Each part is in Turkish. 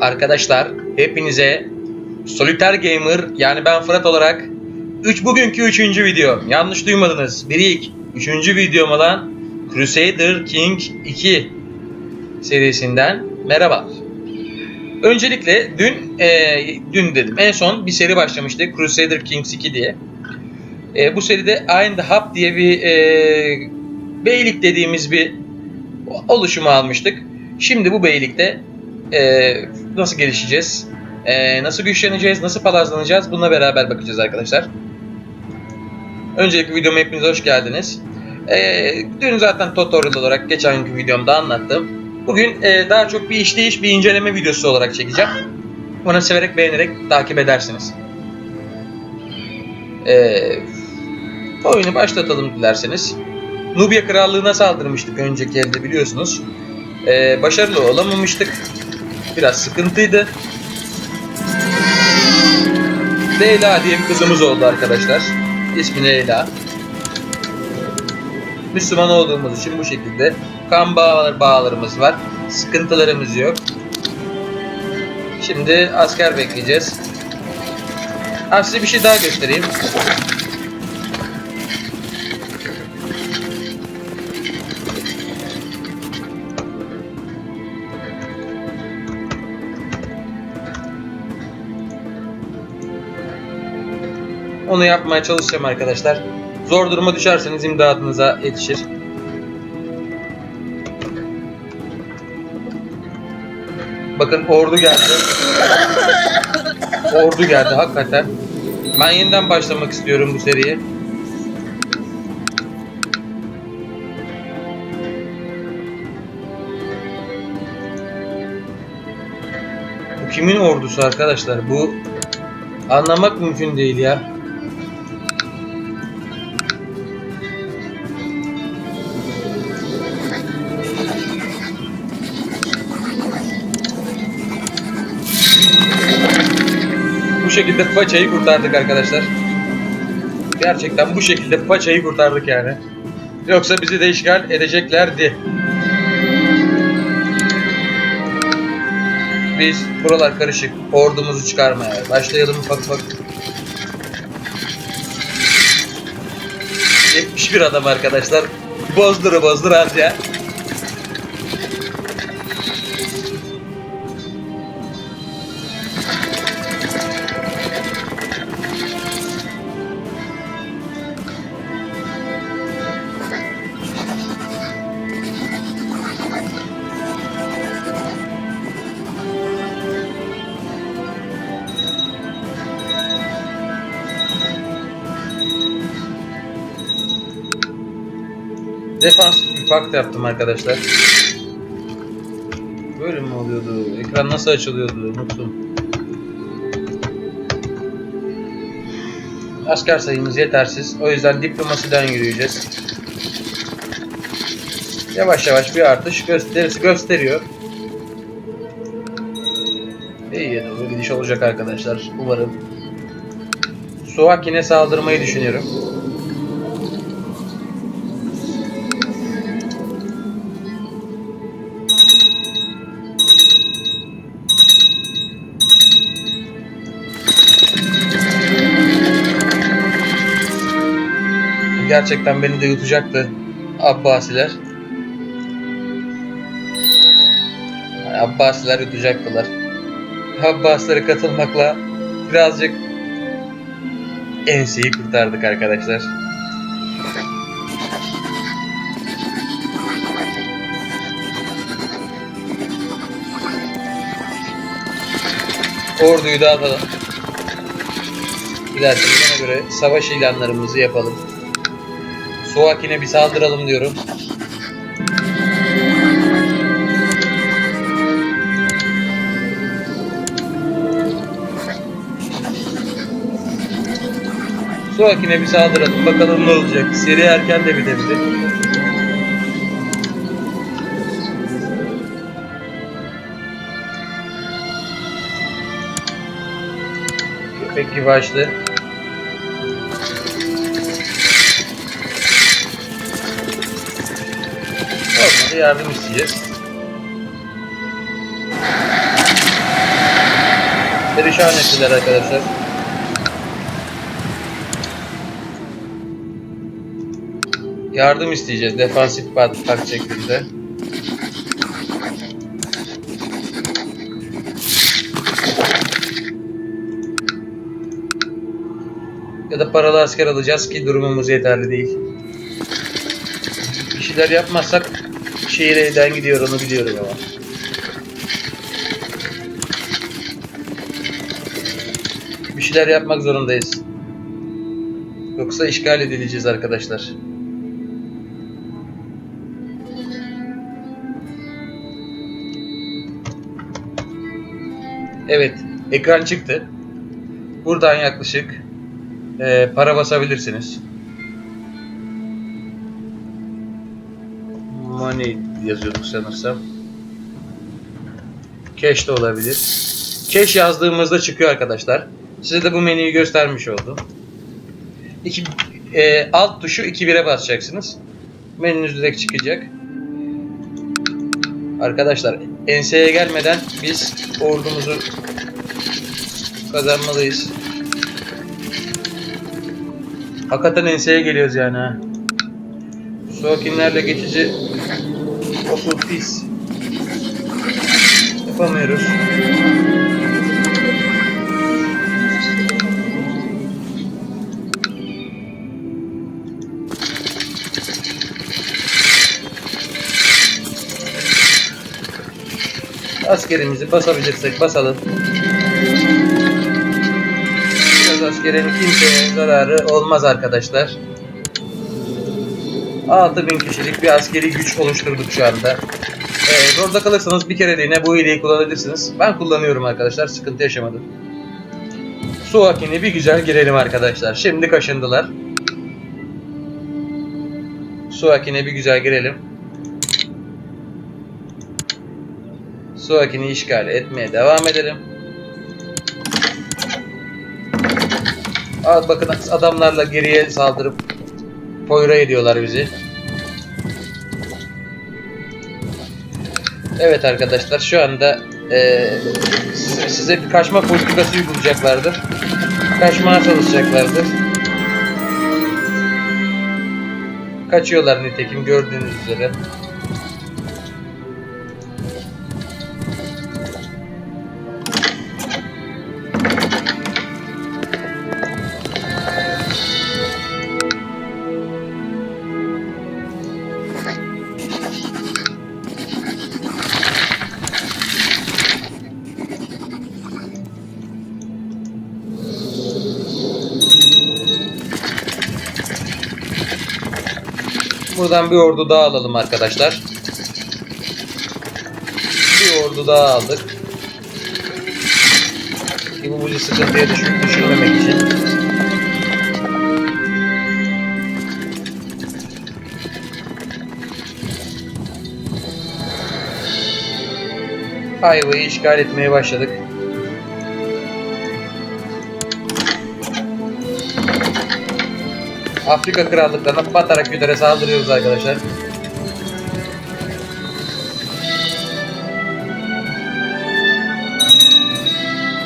Arkadaşlar hepinize Solitaire Gamer yani ben Fırat olarak 3 bugünkü 3. videom. Yanlış duymadınız. Bir ilk 3. videom olan Crusader King 2 serisinden merhaba. Öncelikle dün e, dün dedim en son bir seri başlamıştık Crusader Kings 2 diye. E, bu seride Ein the Hub diye bir e, beylik dediğimiz bir oluşumu almıştık. Şimdi bu beylikte e, nasıl gelişeceğiz, e, nasıl güçleneceğiz, nasıl palazlanacağız bununla beraber bakacağız arkadaşlar. Öncelikle videoma hepiniz hoş geldiniz. E, dün zaten tutorial olarak geçen günkü videomda anlattım. Bugün e, daha çok bir işleyiş, bir inceleme videosu olarak çekeceğim. Bana severek, beğenerek takip edersiniz. E, oyunu başlatalım dilerseniz. Nubya Krallığı'na saldırmıştık önceki elde biliyorsunuz. Ee, başarılı olamamıştık. Biraz sıkıntıydı. Leyla diye bir kızımız oldu arkadaşlar. İsmi Leyla. Müslüman olduğumuz için bu şekilde kan bağlar, bağlarımız var. Sıkıntılarımız yok. Şimdi asker bekleyeceğiz. Ha, size bir şey daha göstereyim. Onu yapmaya çalışacağım arkadaşlar. Zor duruma düşerseniz imdadınıza yetişir. Bakın ordu geldi. Ordu geldi hakikaten. Ben yeniden başlamak istiyorum bu seriye. Bu kimin ordusu arkadaşlar? Bu anlamak mümkün değil ya. Şekilde paçayı kurtardık arkadaşlar. Gerçekten bu şekilde paçayı kurtardık yani. Yoksa bizi de işgal edeceklerdi. Biz buralar karışık. Ordumuzu çıkarmaya başlayalım ufak ufak. 71 adam arkadaşlar. Bozduru bozdur harca. Defansif pakt yaptım arkadaşlar. Böyle mi oluyordu? Ekran nasıl açılıyordu? Unuttum. Asker sayımız yetersiz. O yüzden diplomasiden yürüyeceğiz. Yavaş yavaş bir artış göster gösteriyor. İyiye doğru gidiş olacak arkadaşlar. Umarım. Suakin'e saldırmayı düşünüyorum. Gerçekten beni de yutacaktı Abbasiler. Abbasiler yutacaktılar. Abbasilere katılmakla birazcık enseyi kurtardık arkadaşlar. Orduyu dağıtalım. Dilerseniz ona göre savaş ilanlarımızı yapalım. Suakin'e bir saldıralım diyorum. Suakin'e bir saldıralım. Bakalım ne olacak. Seri erken de bitebilir. Köpek gibi açtı. Olmadı yardım isteyeceğiz. Perişan ettiler arkadaşlar. Yardım isteyeceğiz defansif pat tak şeklinde. Ya da paralı asker alacağız ki durumumuz yeterli değil. Bir şeyler yapmazsak şehir elden gidiyor onu biliyorum ama. Bir şeyler yapmak zorundayız. Yoksa işgal edileceğiz arkadaşlar. Evet, ekran çıktı. Buradan yaklaşık e, para basabilirsiniz. Money yazıyorduk sanırsam. Cash de olabilir. Cash yazdığımızda çıkıyor arkadaşlar. Size de bu menüyü göstermiş oldum. İki, e, alt tuşu 2-1'e basacaksınız. Menünüz direkt çıkacak. Arkadaşlar enseye gelmeden biz ordumuzu kazanmalıyız. Hakikaten enseye geliyoruz yani ha. Sokinlerle geçici pis. Yapamıyoruz. Askerimizi basabilirsek basalım. Biraz askerin kimseye zararı olmaz arkadaşlar. 6000 kişilik bir askeri güç oluşturduk şu anda. Orada kalırsanız bir kereliğine bu hileyi kullanabilirsiniz. Ben kullanıyorum arkadaşlar. Sıkıntı yaşamadım. Su hakini bir güzel girelim arkadaşlar. Şimdi kaşındılar. Su hakine bir güzel girelim. Su hakini işgal etmeye devam edelim. Aa, bakın adamlarla geriye saldırıp poyra ediyorlar bizi. Evet arkadaşlar şu anda size- size bir kaçma politikası uygulayacaklardır. Kaçmaya çalışacaklardır. Kaçıyorlar nitekim gördüğünüz üzere. Buradan bir ordu daha alalım arkadaşlar. Bir ordu daha aldık. Bu bizi sıkıntıya düş düşürmemek için. Ayva'yı işgal etmeye başladık. Afrika krallıklarına batarak güdere saldırıyoruz arkadaşlar.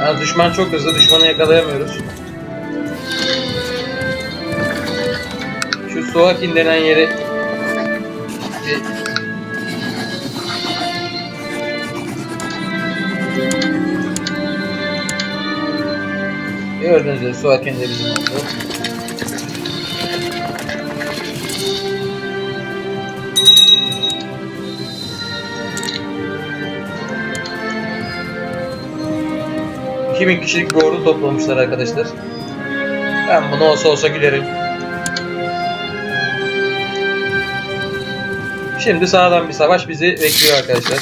Yani düşman çok hızlı, düşmanı yakalayamıyoruz. Şu Suakin denen yeri Gördüğünüz gibi Suakin de bizim oldu. Bin kişilik bir ordu toplamışlar arkadaşlar. Ben bunu olsa olsa gülerim. Şimdi sağdan bir savaş bizi bekliyor arkadaşlar.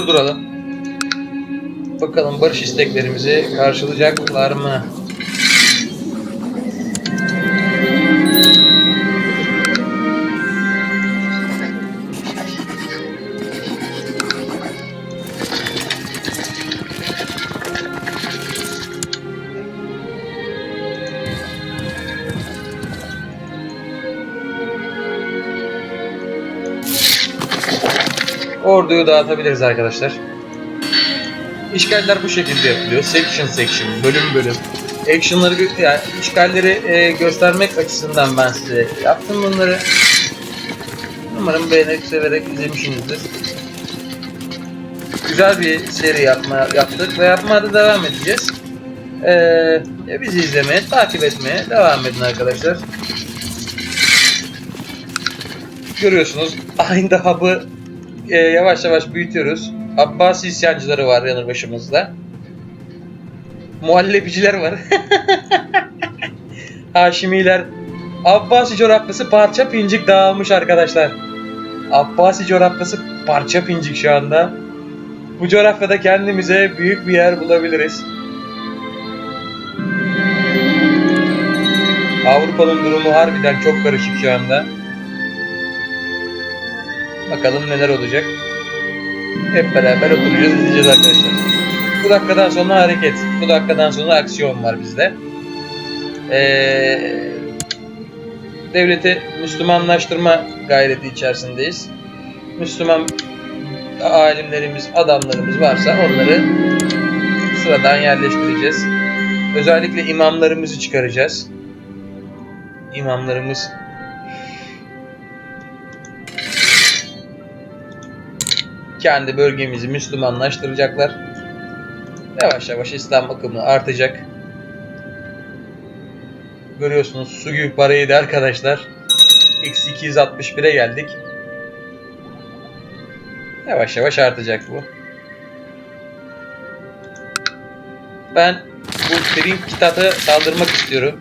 Durduralım. Bakalım barış isteklerimizi karşılayacaklar mı? Orduyu dağıtabiliriz arkadaşlar. İşgaller bu şekilde yapılıyor. Section section, bölüm bölüm. Action'ları, yani işgalleri e, göstermek açısından ben size yaptım bunları. Umarım beğenerek, severek izlemişsinizdir. Güzel bir seri yapma, yaptık ve yapmaya da devam edeceğiz. Ee, bizi izlemeye, takip etmeye devam edin arkadaşlar. Görüyorsunuz aynı hub'ı e, yavaş yavaş büyütüyoruz. Abbasi isyancıları var yanı başımızda. Muhallebiciler var. Haşimiler. Abbasi coğrafyası parça pincik dağılmış arkadaşlar. Abbasi coğrafyası parça pincik şu anda. Bu coğrafyada kendimize büyük bir yer bulabiliriz. Avrupa'nın durumu harbiden çok karışık şu anda. Bakalım neler olacak. Hep beraber oturacağız, izleyeceğiz arkadaşlar. Bu dakikadan sonra hareket. Bu dakikadan sonra aksiyon var bizde. Ee, devleti Müslümanlaştırma gayreti içerisindeyiz. Müslüman alimlerimiz, adamlarımız varsa onları sıradan yerleştireceğiz. Özellikle imamlarımızı çıkaracağız. İmamlarımız kendi bölgemizi Müslümanlaştıracaklar. Yavaş yavaş İslam akımı artacak. Görüyorsunuz su gibi paraydı arkadaşlar. X261'e geldik. Yavaş yavaş artacak bu. Ben bu Trinkitat'a saldırmak istiyorum.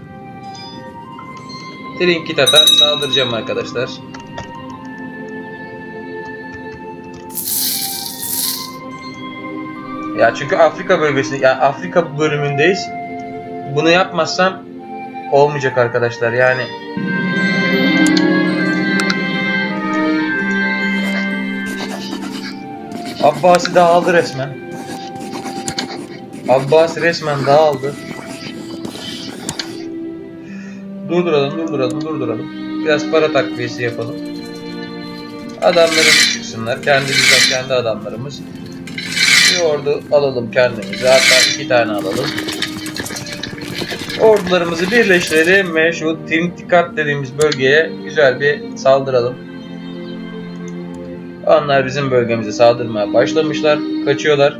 Trinkitat'a saldıracağım arkadaşlar. Ya çünkü Afrika bölgesinde, yani Afrika bölümündeyiz. Bunu yapmazsam olmayacak arkadaşlar. Yani Abbasi dağıldı resmen. Abbasi resmen dağıldı. Durduralım, durduralım, durduralım. Biraz para takviyesi yapalım. Adamlarımız çıksınlar. Kendi bizzat kendi adamlarımız. Ordu alalım kendimize. Hatta iki tane alalım. Ordularımızı birleştirelim ve şu Trintikat dediğimiz bölgeye güzel bir saldıralım. Onlar bizim bölgemize saldırmaya başlamışlar. Kaçıyorlar.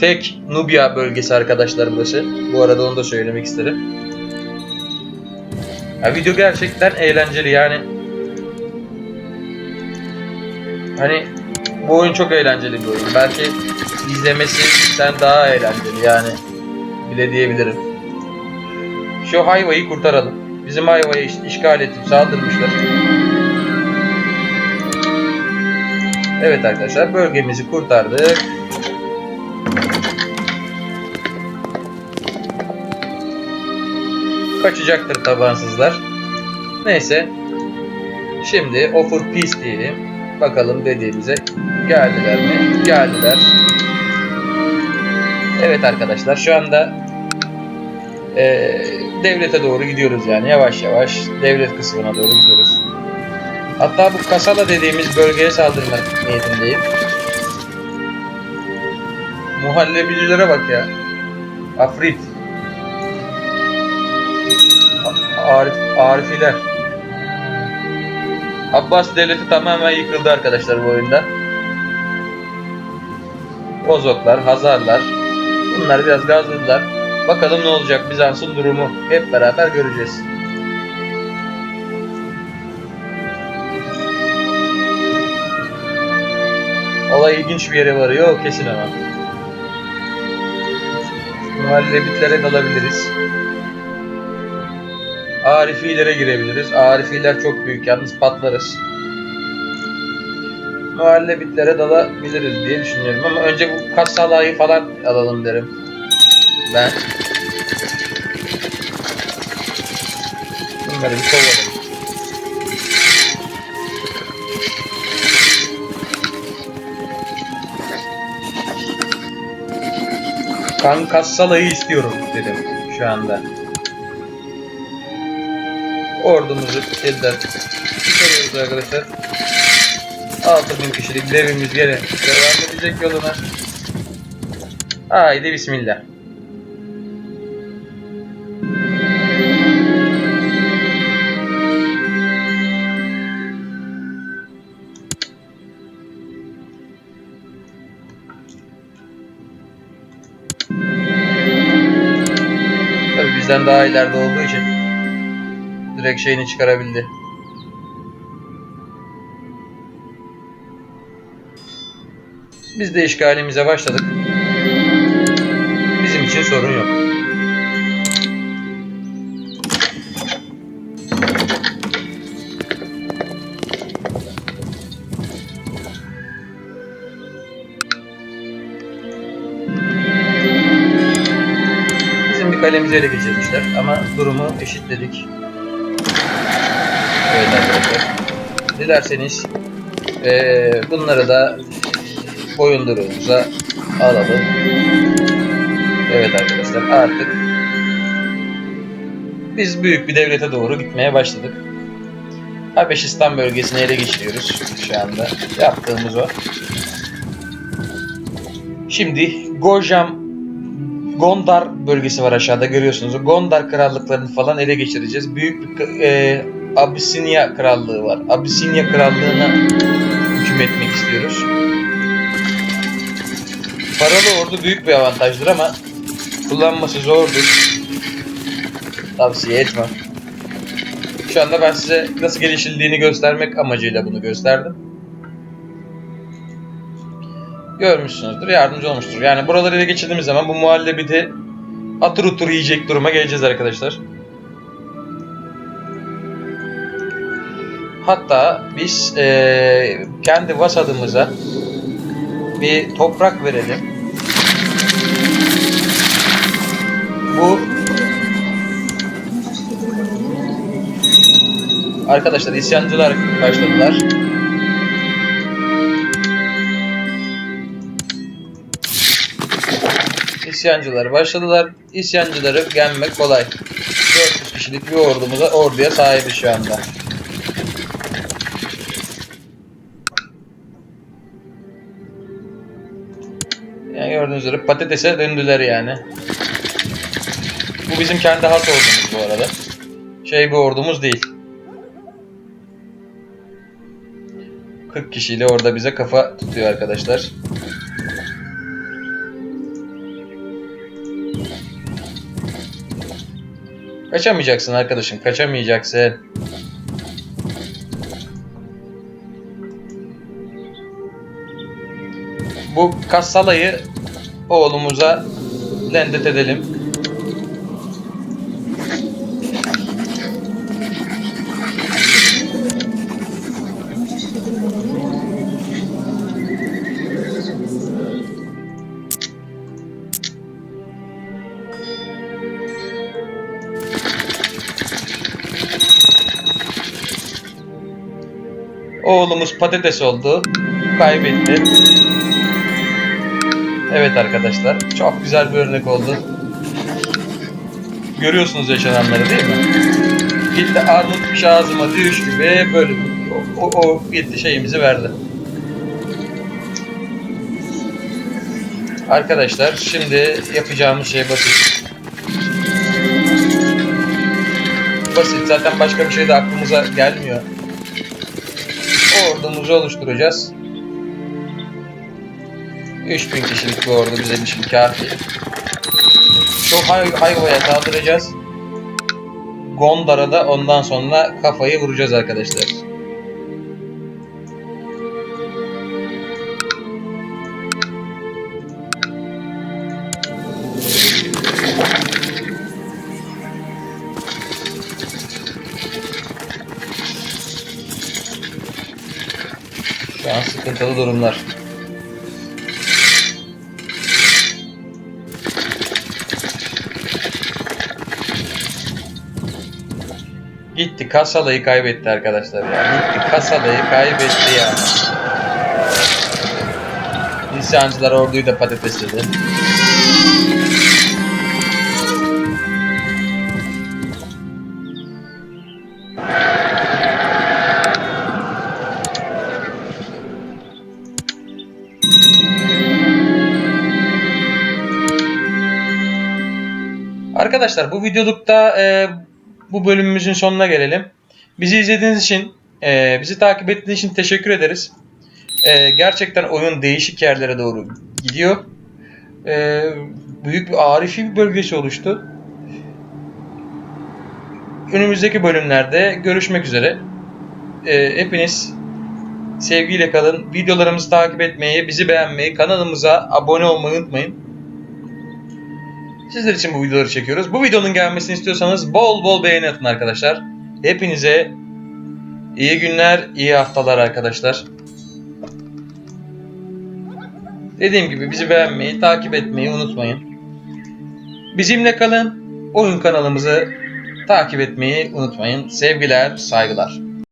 Tek Nubya bölgesi arkadaşlar burası. Bu arada onu da söylemek isterim. Ya video gerçekten eğlenceli yani. Hani bu oyun çok eğlenceli bir oyun. Belki izlemesi sen daha eğlenceli yani. Bile diyebilirim. Şu hayvayı kurtaralım. Bizim hayvayı iş- işgal edip saldırmışlar. Evet arkadaşlar bölgemizi kurtardık. Kaçacaktır tabansızlar. Neyse. Şimdi offer peace diyelim. Bakalım dediğimize geldiler mi? Geldiler. Evet arkadaşlar şu anda eee, devlete doğru gidiyoruz yani yavaş yavaş devlet kısmına doğru gidiyoruz. Hatta bu Kasala dediğimiz bölgeye saldırma niyetindeyim. Muhallebicilere bak ya. Afrit. Arif, Arifiler. Abbas devleti tamamen yıkıldı arkadaşlar bu oyunda. Bozoklar, Hazarlar. Bunlar biraz gazladılar. Bakalım ne olacak Bizans'ın durumu. Hep beraber göreceğiz. Olay ilginç bir yere varıyor kesin ama. Muhallebitlere dalabiliriz. Arifilere girebiliriz. Arifiler çok büyük yalnız patlarız. Muhallebitlere dalabiliriz diye düşünüyorum ama önce bu kasalayı falan alalım derim. Ben. Bunları bir kovalım. Kan Kassala'yı istiyorum dedim şu anda. Ordumuzu yeniden çıkarıyoruz arkadaşlar. 6000 kişilik devimiz gene devam edecek yoluna. Haydi bismillah. Bizden daha ileride olduğu için direkt şeyini çıkarabildi. Biz de işgalimize başladık. Bizim için sorun yok. Bizim bir kalemizi ele geçirmişler ama durumu eşitledik. Dilerseniz eee, bunları da boyunduruğumuza alalım. Evet arkadaşlar artık biz büyük bir devlete doğru gitmeye başladık. Habeşistan bölgesini ele geçiriyoruz şu anda. Yaptığımız o. Şimdi Gojam Gondar bölgesi var aşağıda görüyorsunuz. Gondar krallıklarını falan ele geçireceğiz. Büyük bir e, Abyssinia krallığı var. Abyssinia krallığına hüküm etmek istiyoruz. Paralı ordu büyük bir avantajdır ama kullanması zordur. Tavsiye etmem. Şu anda ben size nasıl gelişildiğini göstermek amacıyla bunu gösterdim. Görmüşsünüzdür, yardımcı olmuştur. Yani buraları ele geçirdiğimiz zaman bu muhallebi de atır otur yiyecek duruma geleceğiz arkadaşlar. Hatta biz eee, kendi vasadımıza bir toprak verelim. Bu Arkadaşlar isyancılar başladılar. İsyancılar başladılar. İsyancıları yenmek kolay. 400 kişilik bir ordumuza orduya sahibiz şu anda. Gördüğünüz üzere patatese döndüler yani. Bu bizim kendi has ordumuz bu arada. Şey bir ordumuz değil. 40 kişiyle orada bize kafa tutuyor arkadaşlar. Kaçamayacaksın arkadaşım, kaçamayacaksın. Bu kassalayı oğlumuza lendet edelim. Oğlumuz patates oldu. Kaybetti. Evet arkadaşlar. Çok güzel bir örnek oldu. Görüyorsunuz yaşananları değil mi? Gitti armutmuş ağzıma düştü ve böyle o, o, o gitti şeyimizi verdi. Arkadaşlar şimdi yapacağımız şey basit. Basit. Zaten başka bir şey de aklımıza gelmiyor. Ordumuzu oluşturacağız. 3000 kişilik bir ordu bize için kafi. Şu hay hayvaya saldıracağız. Gondar'a da ondan sonra kafayı vuracağız arkadaşlar. Şu an sıkıntılı durumlar. Gitti Kasalayı kaybetti arkadaşlar ya. Gitti Kasalayı kaybetti ya. İsyancılar orduyu da patatesledi. Arkadaşlar bu videolukta e, bu bölümümüzün sonuna gelelim. Bizi izlediğiniz için, e, bizi takip ettiğiniz için teşekkür ederiz. E, gerçekten oyun değişik yerlere doğru gidiyor. E, büyük bir arifi bir bölgesi oluştu. Önümüzdeki bölümlerde görüşmek üzere. E, hepiniz sevgiyle kalın. Videolarımızı takip etmeyi, bizi beğenmeyi, kanalımıza abone olmayı unutmayın. Sizler için bu videoları çekiyoruz. Bu videonun gelmesini istiyorsanız bol bol beğeni atın arkadaşlar. Hepinize iyi günler, iyi haftalar arkadaşlar. Dediğim gibi bizi beğenmeyi, takip etmeyi unutmayın. Bizimle kalın. Oyun kanalımızı takip etmeyi unutmayın. Sevgiler, saygılar.